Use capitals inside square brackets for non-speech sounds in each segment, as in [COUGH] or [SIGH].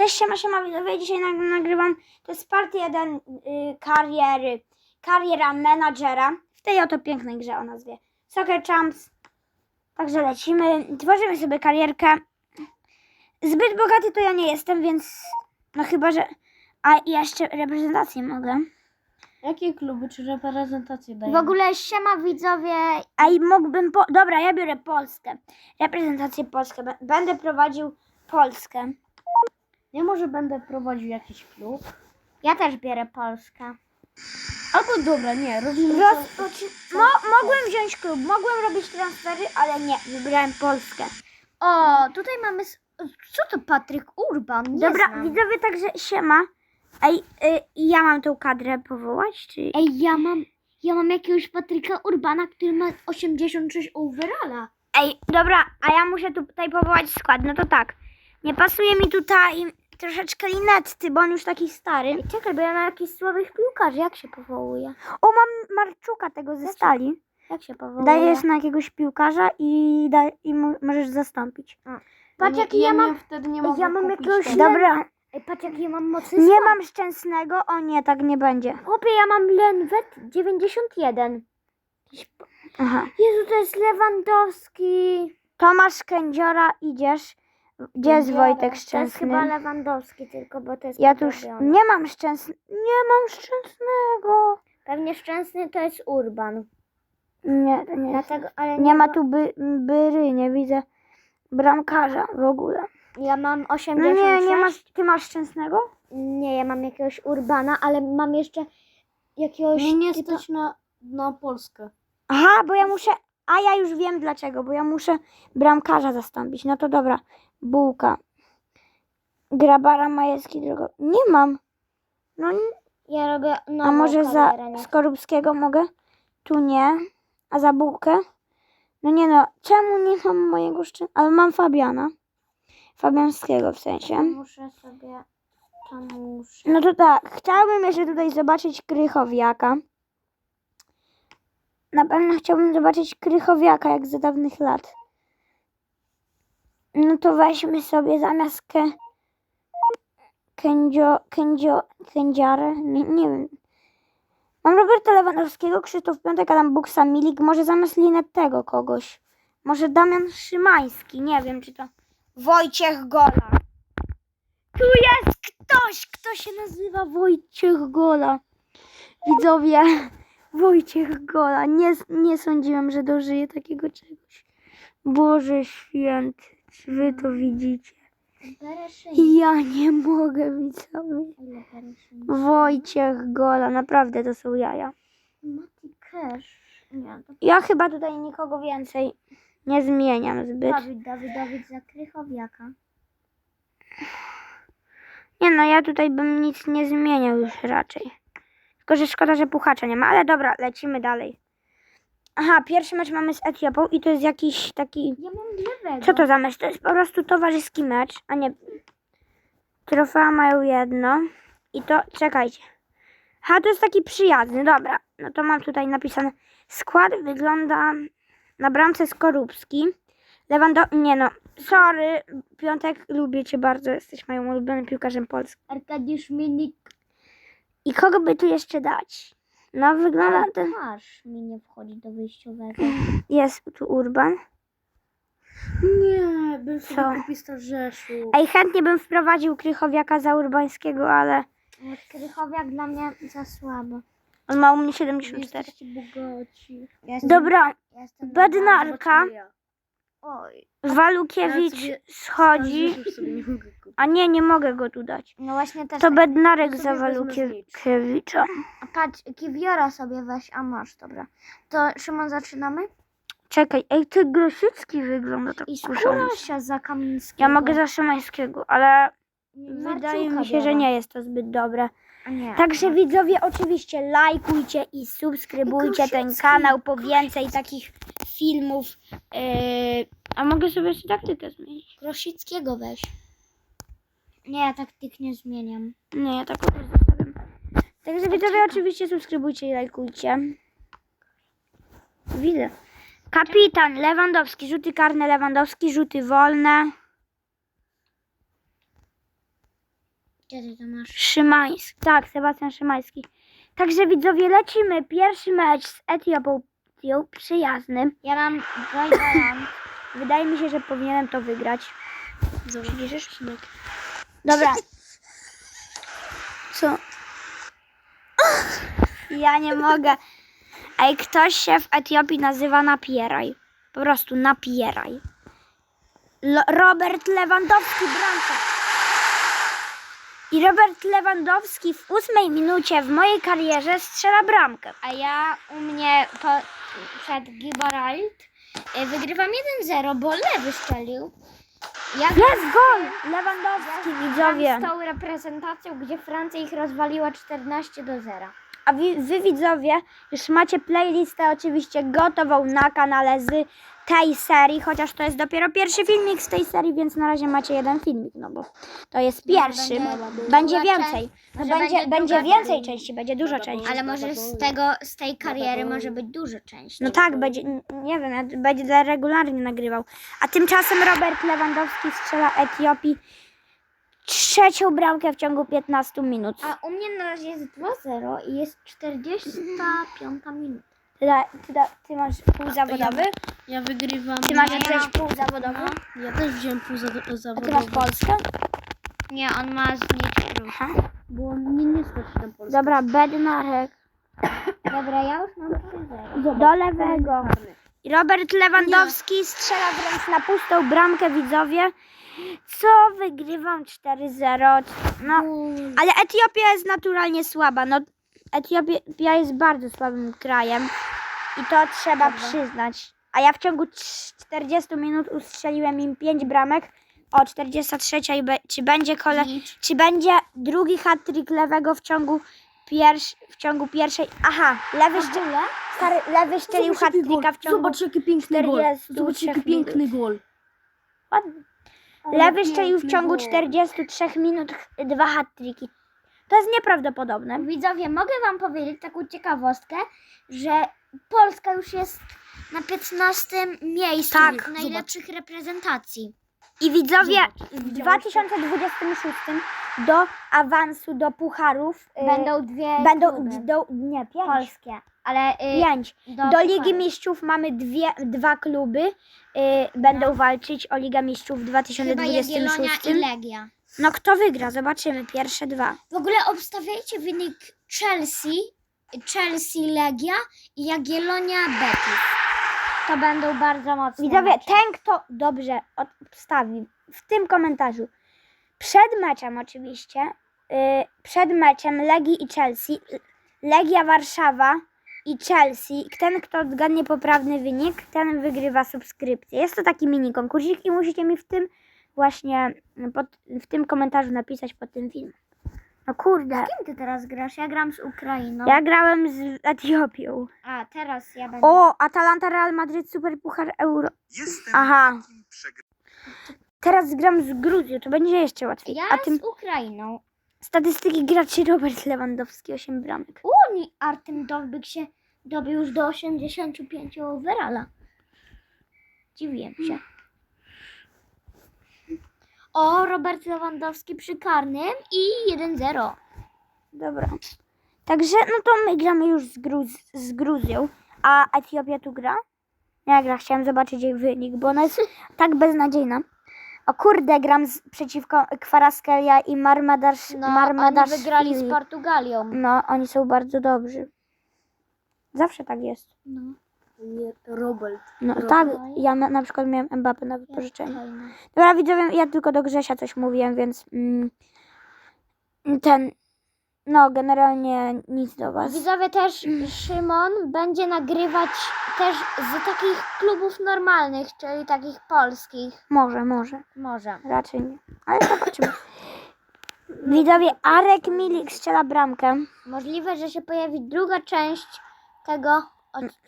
Cześć, siema, siema widzowie, dzisiaj nag- nagrywam, to jest part 1 y, kariery, kariera menadżera w tej oto pięknej grze o nazwie Soccer Champs. Także lecimy, tworzymy sobie karierkę. Zbyt bogaty to ja nie jestem, więc no chyba, że... A jeszcze reprezentację mogę. Jakie kluby czy reprezentacje dają? W ogóle siema widzowie, A i mógłbym... Po... Dobra, ja biorę Polskę. Reprezentację Polskę. Będę prowadził Polskę. Nie może będę prowadził jakiś klub? ja też biorę Polskę. Albo dobra, nie, robimy. Rozpoczy... Mo- mogłem wziąć klub, mogłem robić transfery, ale nie, wybrałem Polskę. O, tutaj mamy... Co to Patryk Urban? Nie Dobra, znam. widzowie, także siema. Ej, y, ja mam tą kadrę powołać, czy... Ej, ja mam... Ja mam jakiegoś Patryka Urbana, który ma 86 overalla. Ej, dobra, a ja muszę tutaj powołać skład, no to tak. Nie pasuje mi tutaj troszeczkę Linetty, bo on już taki stary. Ej, czekaj, bo ja mam jakichś słabych piłkarzy. Jak się powołuje? O, mam Marczuka tego ze stali. Jak się powołuje? Dajesz na jakiegoś piłkarza i, da, i możesz zastąpić. Patrz, jaki ja mam... wtedy nie mogę ja mam kupić jakiegoś tego. Dobra, Ej, patrz, jaki ja mam mocny nie skład. mam szczęsnego. O nie, tak nie będzie. Chłopie, ja mam Lenwet 91. Aha. Jezu, to jest Lewandowski. Tomasz Kędziora, idziesz. Gdzie jest. Wojtek To jest chyba Szczęsny? Lewandowski tylko, bo to jest Ja tu już nie mam szczęsny. Nie mam szczęsnego. Pewnie szczęsny to jest Urban. Nie, to nie. Dlatego, ale Nie ma tu by, byry, nie widzę bramkarza w ogóle. Ja mam No 86. nie, nie masz. Ty masz szczęsnego? Nie, ja mam jakiegoś Urbana, ale mam jeszcze jakiegoś Mnie nie typa... stać na, na Polskę. Aha, bo ja muszę. A ja już wiem dlaczego, bo ja muszę bramkarza zastąpić. No to dobra. Bułka. Grabara Majewski drogo. Nie mam. No, nie- Ja robię nową a może za nie? Skorupskiego mogę? Tu nie. A za bułkę? No nie no, czemu nie mam mojego szczę... Ale mam Fabiana. Fabianskiego w sensie. Muszę sobie... To muszę... No to tak, chciałabym jeszcze tutaj zobaczyć Krychowiaka. Na pewno chciałbym zobaczyć Krychowiaka jak za dawnych lat. No to weźmy sobie zamiast ke... Kędzio... Kędzio... Kędziarę? Nie, nie wiem. Mam Roberta Lewandowskiego, Krzysztof Piątek, Adam Buksa, Milik. Może zamiast Linettego kogoś. Może Damian Szymański. Nie wiem, czy to... Wojciech Gola. Tu jest ktoś, kto się nazywa Wojciech Gola. Widzowie, [LAUGHS] Wojciech Gola. Nie, nie sądziłem, że dożyję takiego czegoś. Boże święty, czy wy to widzicie? Ja nie mogę, widzowie. Wojciech Gola, naprawdę to są jaja. Mati Cash. Ja chyba tutaj nikogo więcej nie zmieniam zbyt. Dawid, Dawid, Dawid za Krychowiaka. Nie no, ja tutaj bym nic nie zmieniał już raczej. Tylko, że szkoda, że puchacza nie ma, ale dobra, lecimy dalej. Aha, pierwszy mecz mamy z Etiopią i to jest jakiś taki... Ja mam lewego. Co to za mecz? To jest po prostu towarzyski mecz, a nie... Trofea mają jedno. I to, czekajcie. Aha, to jest taki przyjazny, dobra. No to mam tutaj napisane. Skład wygląda na bramce Skorupski. Lewando... Nie no, sorry. Piątek, lubię cię bardzo. Jesteś moim ulubionym piłkarzem Polski. Arkadiusz Minik. I kogo by tu jeszcze dać? No, wygląda ten... Masz mi nie wchodzi do wyjściowego. [LAUGHS] Jest tu Urban. Nie, bym sobie Co? kupił Starzeszu. Ej, chętnie bym wprowadził Krychowiaka za Urbańskiego, ale Krychowiak dla mnie za słabo. on ma u mnie 74. Jesteście bogaci. Ja jestem, Dobra, ja jestem Bednarka. Ja. Oj. Walukiewicz sobie schodzi. Starzeszu sobie nie mogę kupić. A nie, nie mogę go tu dać. No właśnie też. To tak. Bednarek za wezmę Walukiewicza. A Patrz, Kiwiora sobie weź, a masz, dobra. To Szymon zaczynamy? Czekaj, ej, ty Grosicki wygląda tak I kusząco. Skórasia za Kamińskiego. Ja mogę za Szymańskiego, ale Marciuka wydaje mi się, że biorę. nie jest to zbyt dobre. A nie. Także widzowie, oczywiście lajkujcie i subskrybujcie ten Grosicki. kanał po więcej takich filmów. Yy, a mogę sobie jeszcze taktykę zmienić? Grosickiego weź. Nie, ja taktyk nie zmieniam. Nie, ja tak po prostu zostawiam. Także widzowie, oczywiście subskrybujcie i lajkujcie. Widzę. Kapitan Lewandowski, rzuty karne Lewandowski, rzuty wolne. Ty to masz? Szymański. Tak, Sebastian Szymański. Także widzowie, lecimy. Pierwszy mecz z Etiopią przyjaznym. Ja mam. Wydaje mi się, że powinienem to wygrać. Zobacz. Dobra. Co? Ja nie mogę. Ej, ktoś się w Etiopii nazywa Napieraj. Po prostu Napieraj. Robert Lewandowski bramka. I Robert Lewandowski w ósmej minucie w mojej karierze strzela bramkę. A ja u mnie po, przed Gibaralt y, wygrywam 1-0, bo lewy strzelił. Ja Jest gol! Lewandowski, widzowie. z tą reprezentacją, gdzie Francja ich rozwaliła 14 do 0. A wy, wy widzowie już macie playlistę oczywiście gotową na kanale z tej serii, chociaż to jest dopiero pierwszy filmik z tej serii, więc na razie macie jeden filmik, no bo to jest pierwszy. będzie Będzie, więcej. No Może będzie, będzie będzie więcej część. części, będzie dużo części. Ale może z tego, z tej kariery może być dużo części. No tak, będzie, nie wiem, będzie regularnie nagrywał. A tymczasem Robert Lewandowski strzela Etiopii trzecią bramkę w ciągu 15 minut. A u mnie na razie jest 2-0 i jest 45 minut. Ty, da, ty, da, ty masz pół zawodowy? Ja wygrywam. Ty masz Ja też mam- pół zawodowy? Ja też wziąłem pół za- A ty masz. Polskę? Nie, on ma znicz Aha. Bo mnie nie stać na Polskę. Dobra, Bednarek. Dobra, ja już mam 3-0. Do lewego. Robert Lewandowski strzela wręcz na pustą bramkę, widzowie. Co wygrywam 4-0. No, ale Etiopia jest naturalnie słaba. No, Etiopia jest bardzo słabym krajem. I to trzeba przyznać. A ja w ciągu trz- 40 minut ustrzeliłem im 5 bramek. O, 43. i be- Czy będzie kole... Czy będzie drugi hat-trick lewego w ciągu pierwsz... w ciągu pierwszej... Aha, lewy, szcz... Stary, lewy jaki hat-tricka w ciągu... Zobacz jaki piękny gol. 43 Zobacz jaki piękny gol. Lewy szczelił w ciągu 43 minut dwa hat-tricki. To jest nieprawdopodobne. Widzowie, mogę wam powiedzieć taką ciekawostkę, że Polska już jest na 15 miejscu Tak, najlepszych reprezentacji. I widzowie, w widziałeś 2026 do awansu do pucharów y, Będą dwie będą kluby do, nie, pięć. polskie, ale y, Pięć. do, Do Ligi. Mistrzów mamy dwie, dwa kluby. Y, będą walczyć o Ligę Mistrzów w Chyba Jagiellonia 2026. i Legia. No kto wygra? Zobaczymy. Pierwsze dwa. W ogóle obstawiajcie wynik Chelsea, Chelsea Legia i Jagiellonia Betis. To będą bardzo mocne Widzowie, mecze. ten kto dobrze obstawi w tym komentarzu przed meczem oczywiście, yy, przed meczem Legii i Chelsea, Legia Warszawa i Chelsea, ten kto zgadnie poprawny wynik, ten wygrywa subskrypcję. Jest to taki mini konkursik i musicie mi w tym właśnie, pod, w tym komentarzu napisać pod tym filmem. No kurde, Kim ty teraz grasz? Ja gram z Ukrainą. ja grałem z Etiopią. A, teraz ja będę. O, Atalanta Real Madryt Super Puchar Euro. Jestem Aha. Teraz gram z Gruzją, to będzie jeszcze łatwiej. Ja A tym z Ukrainą. statystyki graczy Robert Lewandowski 8 bramek. Uni Artem Dowbyk się dobił już do 85 overalla. Dziwiłem się. O, Robert Lewandowski przy karnym i 1-0. Dobra. Także no to my gramy już z, Gruz z Gruzją. A Etiopia tu gra? Ja gra, chciałem zobaczyć jej wynik, bo ona jest [LAUGHS] tak beznadziejna. O kurde, gram z, przeciwko Kwaraskelia i Marmadasz, No, oni wygrali z Portugalią. No, oni są bardzo dobrzy. Zawsze tak jest. No, Nie, Robert. No Dobra. tak, ja na, na przykład miałem Mbappé na wypożyczeniu. Dobra, widzowie, ja tylko do Grzesia coś mówiłem, więc mm, ten, no generalnie nic do was. Widzowie też Szymon będzie nagrywać też z takich klubów normalnych, czyli takich polskich. Może, może, Może. raczej nie, ale zobaczymy. Widzowie, Arek Milik strzela bramkę. Możliwe, że się pojawi druga część tego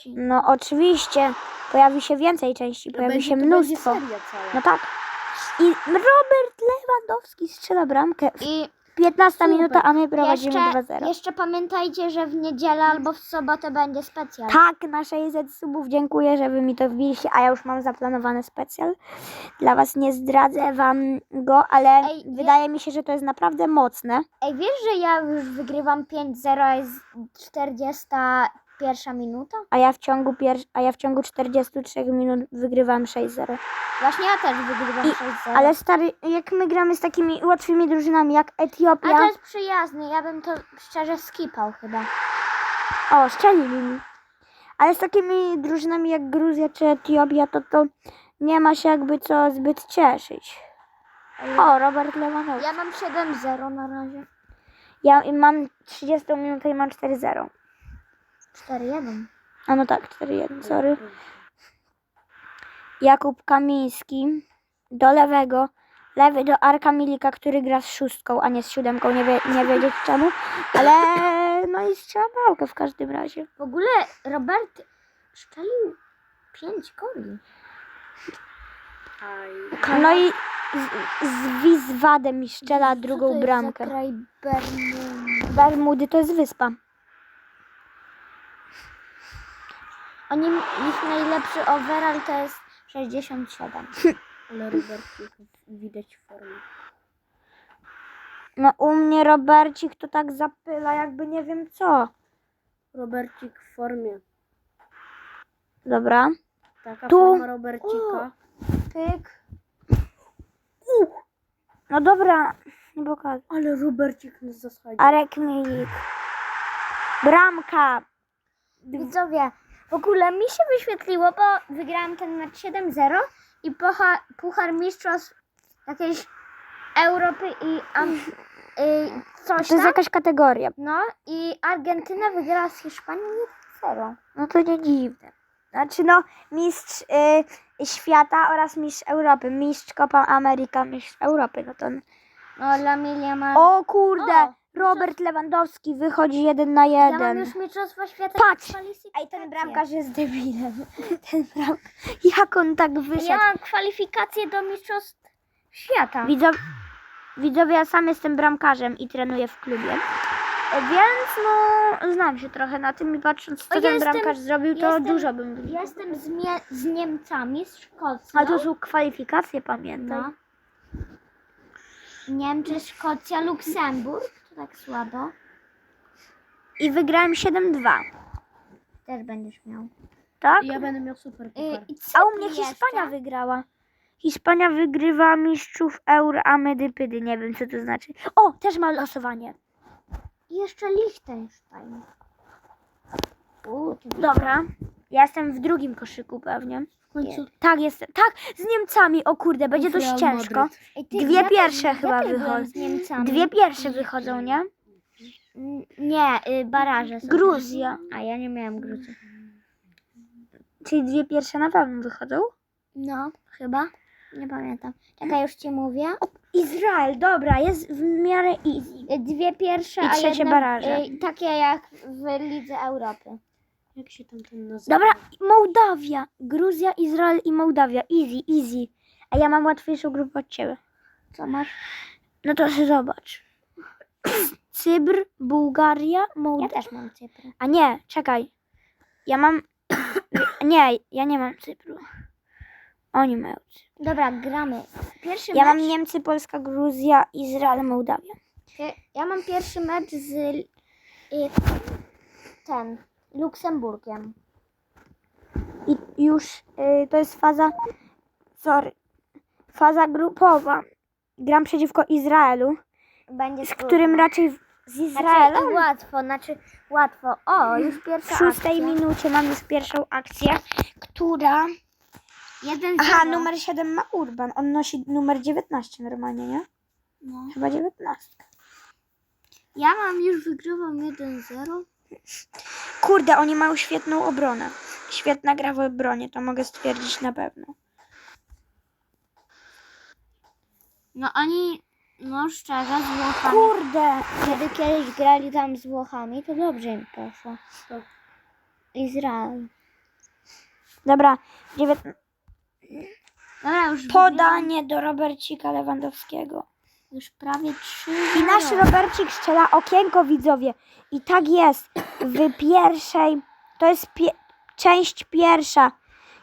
no oczywiście, pojawi się więcej części, pojawi będzie, się mnóstwo. No tak. I Robert Lewandowski strzela bramkę. I 15 super. minuta, a my prowadzimy 2-0. Jeszcze pamiętajcie, że w niedzielę albo w sobotę będzie specjal. Tak, na z subów dziękuję, że wy mi to wbiliście, a ja już mam zaplanowany specjal. Dla was nie zdradzę wam go, ale Ej, wydaje wie... mi się, że to jest naprawdę mocne. Ej, wiesz, że ja już wygrywam 5-0, jest 40 Pierwsza minuta? A ja w ciągu, pier- a ja w ciągu 43 minut wygrywam 6-0. Właśnie ja też wygrywam I- 6-0. Ale stary, jak my gramy z takimi łatwymi drużynami jak A Etiopia. to jest przyjazny, ja bym to szczerze skipał chyba. O, szczelili mi. Ale z takimi drużynami jak Gruzja czy Etiopia, to to nie ma się jakby co zbyt cieszyć. O, Robert Lewandowski. Ja mam 7-0 na razie. Ja mam 30 minutę i mam 4-0. 4-1. A no tak, 4-1, sorry. Jakub Kamiński do lewego. Lewy do Arka Milika, który gra z szóstką, a nie z siódemką. Nie, wie, nie wiedzieć czemu. Ale no i strzela bramkę w każdym razie. W ogóle Robert szczelił 5 goli. No i z, z Wieswadem mi strzela drugą bramkę. Bermudy to jest wyspa. Oni, ich najlepszy overall to jest 67. Ale Robercik widać w formie. No u mnie Robercik to tak zapyla, jakby nie wiem co. Robercik w formie. Dobra. Taka Tu. forma Robercika. Pyk. No dobra, nie pokażę. Ale Robercik nas zasadził. Arek Milik. Bramka. Widzowie, w ogóle mi się wyświetliło, bo wygrałam ten mecz 7-0 i puchar, puchar mistrzostw jakiejś Europy i, am, i coś To jest jakaś kategoria. No i Argentyna wygrała z Hiszpanią 1-0. No to nie dziwne. Znaczy no, mistrz y, świata oraz mistrz Europy. Mistrz Copa America, mistrz Europy. No to... No dla Milia ma... O kurde, O, Robert Lewandowski wychodzi jeden na ja mam jeden. już mistrzostwa świata. Patrz! kwalifikacje. Ej, ten bramkarz jest debilem. [LAUGHS] Ten bram... Jak on tak wyszedł? Ja mam kwalifikacje do mistrzostw świata. Widzow... Widzowie, ja sam jestem bramkarzem i trenuję w klubie. Więc no, znam się trochę na tym i patrząc, co O, ten jestem- bramkarz zrobił, to jestem- dużo bym wygrał. Jestem z, Mie- z Niemcami, z Szkocją. A to są kwalifikacje, pamiętaj. No. Niemcy, Szkocja, Luksemburg. To tak słabo. I wygrałem 7-2, Też będziesz miał. tak? Ja będę miał super Y, puchar. i Cypr A u mnie jeszcze. Hiszpania wygrała. Hiszpania wygrywa mistrzów euro, a my dypydy. Nie wiem, co to znaczy. O, też ma losowanie. I jeszcze Liechtenstein. U, Dobra. Ja jestem w drugim koszyku pewnie. Końcu Tak, jestem. Tak, z Niemcami. O kurde, będzie dość Real ciężko. Madryt. Ej, ty, Dwie ja pierwsze też, chyba ja też wychodzą. Niemcami. Dwie pierwsze wychodzą, nie? N- Nie, y, baraże są. Gruzja. A ja nie miałem Gruzji. Czyli dwie pierwsze na pewno wychodzą. No, chyba. Nie pamiętam. Czekaj, już ci mówię. Izrael, dobra, jest w miarę easy. Y, Dwie pierwsze, I a trzecie jedna, baraże. y, takie jak w Lidze Europy. Jak się tam ten nazywa? Dobra, Mołdawia. Gruzja, Izrael i Mołdawia. Easy, easy. A ja mam łatwiejszą grupę od ciebie. Co masz? No to się zobacz. [CLEARS THROAT] Cybr, Bułgaria, Ja Mołdawia. też mam Cypr. A nie, czekaj. Ja mam. [CLEARS THROAT] Nie, ja nie mam Cypru. Oni mają Cypr. Dobra, gramy. Pierwszy Ja mecz. mam Niemcy, Polska, Gruzja, Izrael, Mołdawia. Ja mam pierwszy mecz z ten Luksemburgiem. I już y, to jest faza. Sorry. Faza grupowa. Gram przeciwko Izraelu, Będzie z którym raczej w- z Znaczy, Izraelem i łatwo, znaczy łatwo. O, już w pierwsza szóstej akcja. minucie mam już pierwszą akcję, która. Jeden Aha, zero. numer 7 ma Urban. On nosi numer 19 normalnie, nie? No. Chyba 19. Ja mam już wygrywam 1-0. Kurde, oni mają świetną obronę. Świetna gra w obronie, to mogę stwierdzić na pewno. No oni, no szczerze, z Włochami. Kurde! Kiedy kiedyś grali tam z Włochami, to dobrze im poszło. Izrael. Dobra, dziewiętn- Dobra, już podanie do Robercika Lewandowskiego. Już prawie 3 I nasz Robercik strzela okienko widzowie. I tak jest w pierwszej, to jest pie, część pierwsza,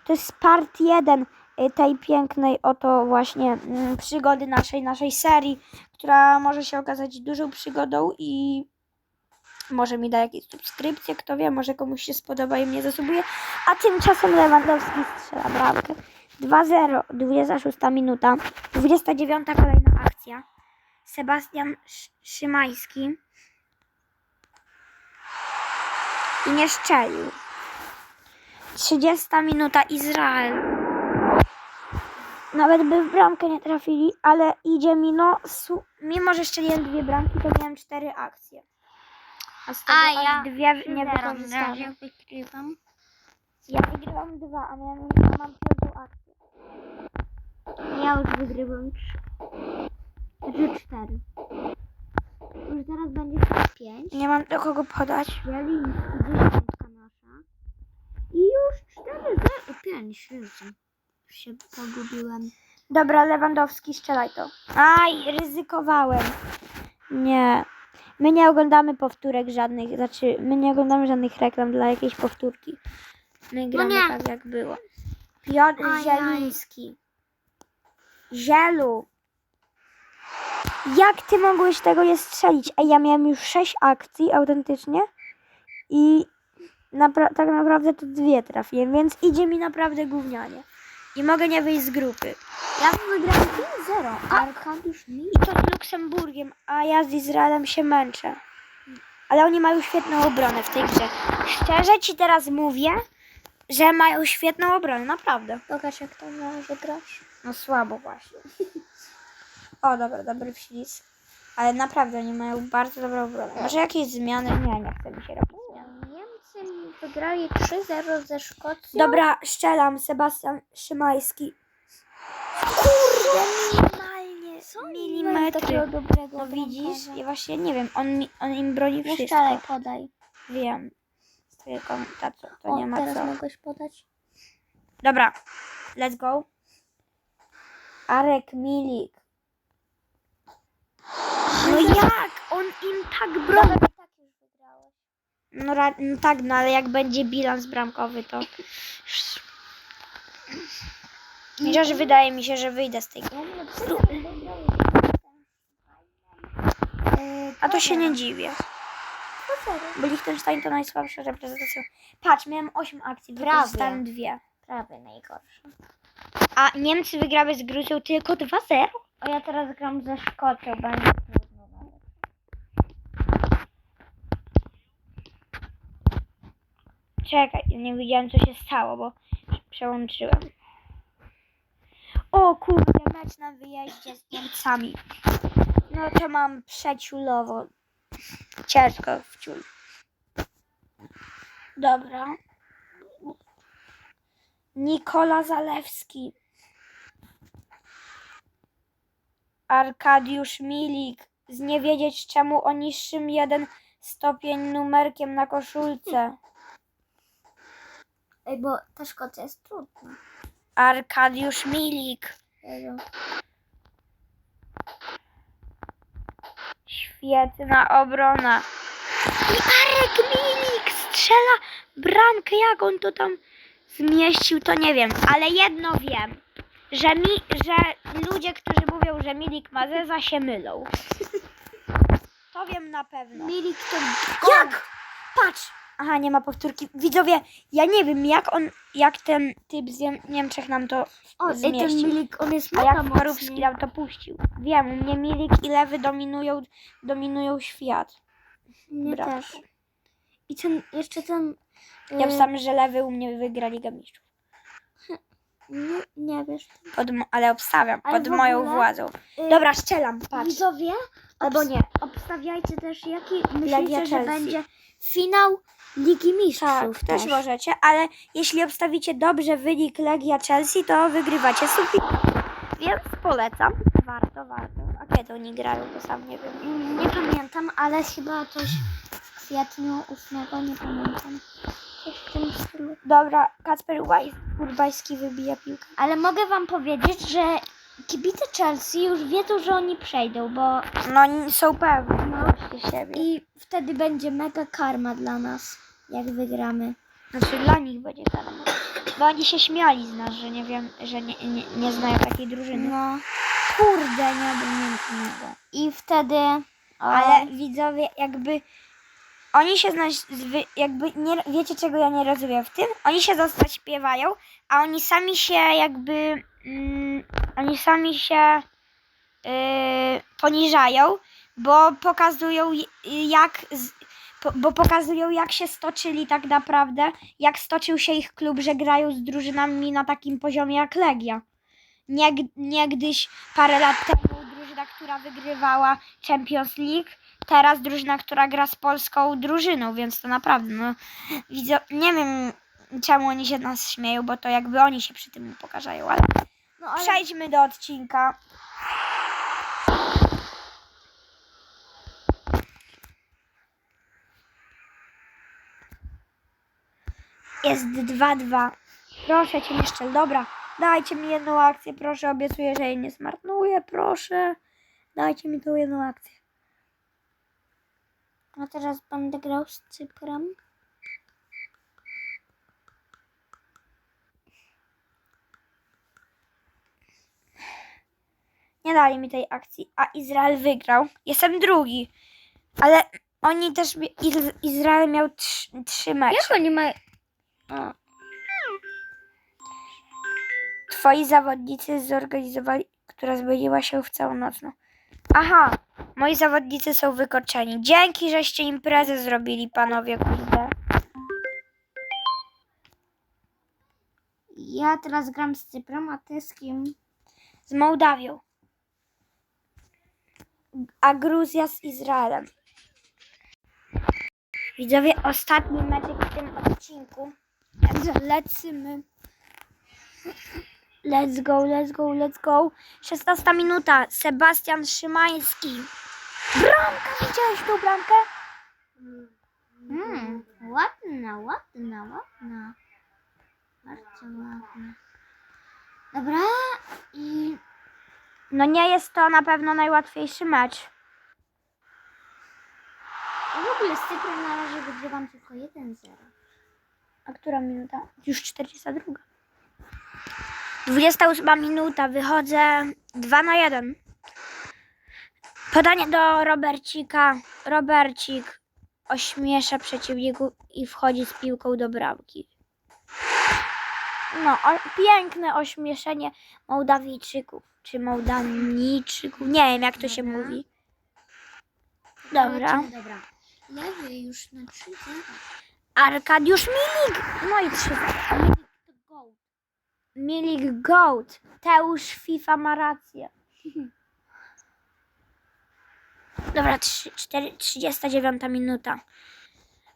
to jest part jeden y, tej pięknej oto właśnie mm, przygody naszej, naszej serii, która może się okazać dużą przygodą i może mi da jakieś subskrypcje, kto wie, może komuś się spodoba i mnie zasubuje. A tymczasem Lewandowski strzela bramkę. 2-0, 26 minuta, 29 kolejna akcja. Sebastian Sz- Szymański i nie szczelił. 30 minuta Izrael. Nawet by w bramkę nie trafili, ale idzie mi no, mimo że szczeliłem dwie bramki, to miałem cztery akcje. A z tego A ja dwie nie wykorzystałem. wygrywam. Ja wygrywam dwa, a miałem, mam piątą akcję. Ja już wygrywam 3. Znaczy 4. Już zaraz będzie 5. Nie mam do kogo podać. Jeliński, dziesiątka nasza. I już 4, 0, 5, Jezu. Już się pogubiłem. Dobra, Lewandowski, strzelaj to. Aj, ryzykowałem. Nie. My nie oglądamy powtórek żadnych, znaczy my nie oglądamy żadnych reklam dla jakiejś powtórki. My gramy nie. tak jak było. Piotr. Zieliński. Zielu. Jak ty mogłeś tego nie strzelić? Ej, ja miałem już sześć akcji autentycznie i napra- tak naprawdę to dwie trafiłem, więc idzie mi naprawdę gównianie. I mogę nie wyjść z grupy. Ja wygrałem 5-0. Arkadiusz mi. I to z Luksemburgiem, a ja z Izraelem się męczę. Ale oni mają świetną obronę w tej grze. Szczerze ci teraz mówię, że mają świetną obronę, naprawdę. Pokaż jak to na razie grasz. No słabo właśnie. [LAUGHS] O, dobra, dobry wślizg. Ale naprawdę oni mają bardzo dobrą obronę. Może jakieś zmiany? Nie, nie chcę mi się robić zmian. Niemcy wygrali 3-0 ze Szkocją. Dobra, szczelam. Sebastian Szymański. Kurde, minimalnie. Milimetry. takiego dobrego No widzisz? bramkarza. Ja właśnie nie wiem, on, mi, on im broni wszystko. strzelaj, podaj. Wiem. Z twojej komentacji to o, nie ma teraz co. mogłeś podać. Dobra, let's go. Arek Milik. No jak? On im tak broni. tak. No, no tak, no ale jak będzie bilans bramkowy, to... Chociaż wydaje mi się, że wyjdę z tej. A to się nie dziwię. Bo Liechtenstein to najsłabsza reprezentacja. Patrz, miałem 8 akcji, wykorzystałem dwie. Prawie najgorsze. A Niemcy wygrały z Gruzją tylko 2-0. O, ja teraz gram ze Szkocją, będzie trudno nawet. Czekaj, nie widziałem co się stało, bo przełączyłem. O kurde, mecz na wyjeździe z Niemcami. No to mam przeciulowo. Ciężko w ciul. Dobra. Nikola Zalewski. Arkadiusz Milik. Z nie wiedzieć czemu o niższym jeden stopień numerkiem na koszulce. Ej, bo ta Szkocja jest trudna. Arkadiusz Milik. Jezu. Świetna obrona. I Arek Milik strzela bramkę. Jak on to tam zmieścił, to nie wiem. Ale jedno wiem, że, mi, że ludzie, którzy mówią, że Milik ma zeza, się mylą. [LAUGHS] To wiem na pewno. Milik to... Jak? Patrz! Aha, nie ma powtórki. Widzowie, ja nie wiem, jak on, jak ten typ z Niem- Niemczech nam to O, ej, ten zmieścił. Milik, on jest A mega jak Parówski mocny. nam to puścił? Wiem, u mnie Milik i Lewy dominują, dominują świat. Też. I ten, jeszcze ten... Ja y, wstałem, że Lewy u mnie wygra Ligę Mistrzów. [LAUGHS] Nie, nie wiesz. Pod, ale obstawiam, Ale pod w moją ogóle, władzą. y, Dobra, strzelam, patrz. Widzowie, Albo nie. Obstawiajcie też, jaki myślicie, że Chelsea. będzie finał Ligi Tak, Mistrzów też. możecie, ale jeśli obstawicie dobrze wynik Legia Chelsea, to wygrywacie super. Więc polecam. Warto, warto. A kiedy oni grają, to sam nie wiem. Mm, Nie pamiętam, ale chyba coś w kwietniu 8, nie pamiętam. Coś w tym stylu. Dobra, Kacper Urbajski wybija piłkę. Ale mogę wam powiedzieć, że kibice Chelsea już wiedzą, że oni przejdą, bo No oni są pewni No. no. siebie. i wtedy będzie mega karma dla nas, jak wygramy. Znaczy dla nich będzie karma. Bo oni się śmiali z nas, że nie wiem, że nie, nie, nie znają takiej drużyny. No, kurde, nie obojętnego. I wtedy... Ale widzowie jakby oni się zwy- jakby nie, wiecie czego ja nie rozumiem w tym? Oni się zaśpiewają, a oni sami się jakby mm, oni sami się yy, poniżają, bo pokazują jak bo pokazują jak się stoczyli tak naprawdę, jak stoczył się ich klub, że grają z drużynami na takim poziomie jak Legia. Nieg, niegdyś parę lat temu drużyna, która wygrywała Champions League, teraz drużyna, która gra z polską drużyną, więc to naprawdę, no widzę, nie wiem czemu oni się nas śmieją, bo to jakby oni się przy tym pokażają, ale No, ale... przejdźmy do odcinka. Jest 2-2. Proszę cię, jeszcze. Dobra, dajcie mi jedną akcję, proszę. Obiecuję, że jej nie zmarnuję, proszę. Dajcie mi tą jedną akcję. A teraz będę grał z Cyprem. Nie dali mi tej akcji, a Izrael wygrał. Jestem drugi. Ale oni też. Iz- Izrael miał trz, trzy mecze. Jak oni mają... Twoi zawodnicy zorganizowali, która zbudziła się w całą nocną. Aha, moi zawodnicy są wykoczeni. Dzięki, żeście imprezę zrobili, panowie, kurde. Ja teraz gram z Cyprem, a ty z kim? Z Mołdawią. A Gruzja z Izraelem. Widzowie, ostatni meczek w tym odcinku. Lecimy. Let's go, let's go, let's go. 16 minuta. Sebastian Szymański. Bramka, widziałeś tą bramkę? Hmm, ładna, ładna, ładna. Bardzo ładna. Dobra, i No nie jest to na pewno najłatwiejszy mecz. w ogóle z Cyprem na razie wygrywam tylko 1-0. A która minuta? Już 42. 28 minuta, wychodzę 2 na 1. Podanie do Robercika. Robercik ośmiesza przeciwników i wchodzi z piłką do bramki. No, o, piękne ośmieszenie Mołdawijczyków. Czy Mołdanijczyków? Nie wiem, jak to się Dobra. mówi. Dobra. Dobra. Lewy już na 3 Arkadiusz Milik. No i 3 to gold. Milik Goat. Teusz FIFA ma rację. [LAUGHS] Dobra, trzy- cztery- 39 minuta.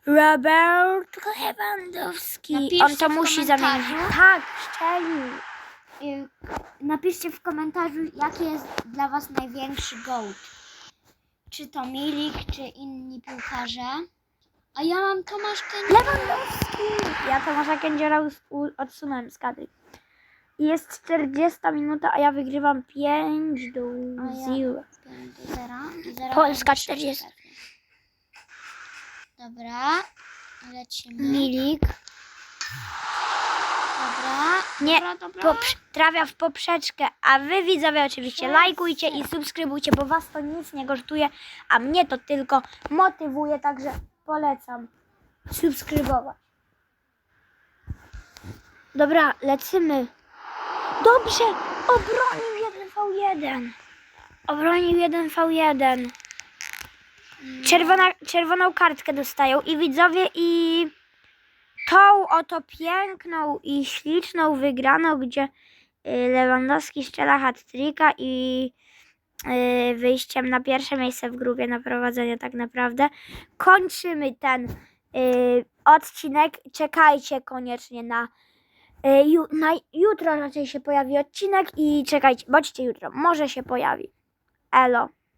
Robert Lewandowski. Napiszcie On to musi zamienić. Tak, szczelił. Y, Napiszcie w komentarzu, jaki jest dla Was największy gold. Czy to Milik, czy inni piłkarze. A ja mam Tomasz Kędziora. Lewandowski. Ja Tomasza Kędziora odsunąłem z kadry. Jest 40 minuta, a ja wygrywam 5 do A ja- 0. 5 do 0. I 0 Polska 40. Dobra, lecimy. Milik. Dobra, Nie, dobra, dobra. Trafia w poprzeczkę, a wy widzowie oczywiście lajkujcie i subskrybujcie, bo was to nic nie kosztuje, a mnie to tylko motywuje, także polecam subskrybować. Dobra, lecimy. Dobrze, obronił 1v1. Obronił 1v1. Czerwona, czerwoną kartkę dostają i widzowie i tą oto piękną i śliczną wygraną, gdzie y, Lewandowski strzela hat-tricka i y, wyjściem na pierwsze miejsce w grupie na prowadzenie tak naprawdę. Kończymy ten y, odcinek. Czekajcie koniecznie na, ju, na jutro raczej się pojawi odcinek i czekajcie, bądźcie jutro, może się pojawi. Elo.